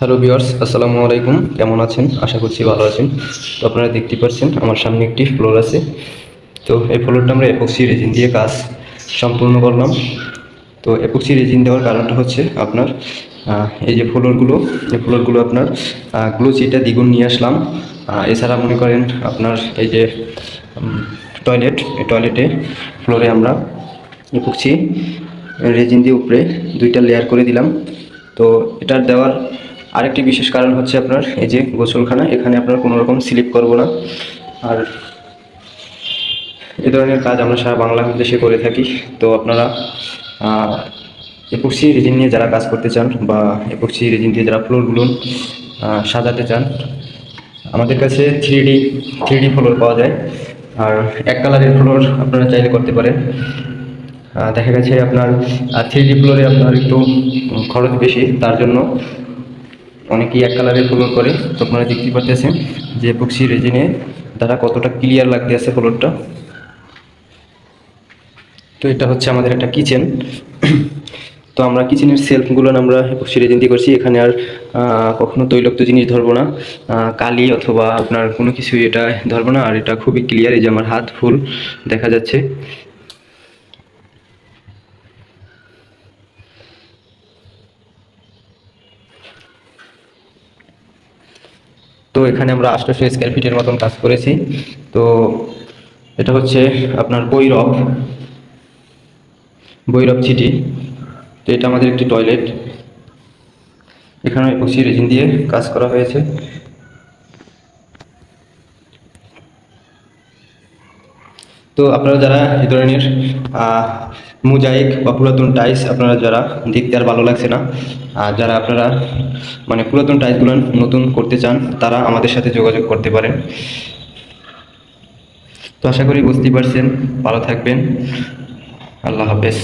Hello viewers আসসালামু আলাইকুম। কেমন আছেন? আশা করছি ভালো আছেন। তো আপনারা দেখতে পাচ্ছেন, আমার সামনে একটি ফ্লোর আছে। তো এই ফ্লোরটা আমরা এপক্সি রেজিন দিয়ে কাজ সম্পূর্ণ করলাম। তো এপক্সি রেজিন দেওয়ার কারণটা হচ্ছে আপনার এই যে ফ্লোরগুলো এই ফ্লোরগুলো আপনার গ্লোচিটা দ্বিগুণ নিয়ে আসলাম। এছাড়া মনে করেন আপনার এই যে টয়লেট এই টয়লেটে ফ্লোরে আমরা এপক্সি রেজিন দিয়ে উপরে দুইটা লেয়ার করে দিলাম। তো এটার দেওয়ার আরেকটি বিশেষ কারণ হচ্ছে আপনার এই যে গোসলখানা, এখানে আপনার কোনো রকম স্লিপ করব না। আর এ ধরনের কাজ আমরা সারা বাংলাদেশে করে থাকি। তো আপনারা এপক্সি রেজিন নিয়ে যারা কাজ করতে চান বা এপক্সি রেজিন দিয়ে যারা ফ্লোরগুলো সাজাতে চান, আমাদের কাছে three D three D floor পাওয়া যায়। আর এক কালারের ফ্লোর আপনারা চাইলে করতে পারেন। দেখা গেছে আপনার থ্রি ডি ফ্লোরে আপনার একটু খরচ বেশি, তার জন্য অনেকেই এক কালারের ফ্লোর করে, তো আপনারা দেখতে পাচ্ছেন যে এপক্সি রেজিনে দ্বারা কতটা ক্লিয়ার লাগতে আছে ফ্লোরটা তো এটা হচ্ছে আমাদের একটা কিচেন তো আমরা কিচেনের সেলফগুলো আমরা এপক্সি রেজিন দিয়ে করছি, এখানে আর কখনো তৈলাক্ত জিনিস ধরবো না। কালি অথবা আপনার কোনো কিছু এটা ধরবো না, আর এটা খুবই ক্লিয়ার এই যে আমার হাত ফুল দেখা যাচ্ছে। তো এখানে আমরা আঠারোশো স্কোয়ার ফিটের মতন কাজ করেছি। তো এটা হচ্ছে আপনার বৈরব বৈরব সিটি তো এটা আমাদের একটি টয়লেট এখানে এপক্সি রেজিন দিয়ে কাজ করা হয়েছে। তো আপনারা যারা এই ধরনের মোজাইক বা পুরাতন টাইলস আপনারা যারা দেখতে আর ভালো লাগছে না আর যারা আপনারা মানে পুরাতন টাইলসগুলো নতুন করতে চান, তারা আমাদের সাথে যোগাযোগ করতে পারেন। তো আশা করি বুঝতেই পারছেন, ভালো থাকবেন। আল্লাহ হাফেজ।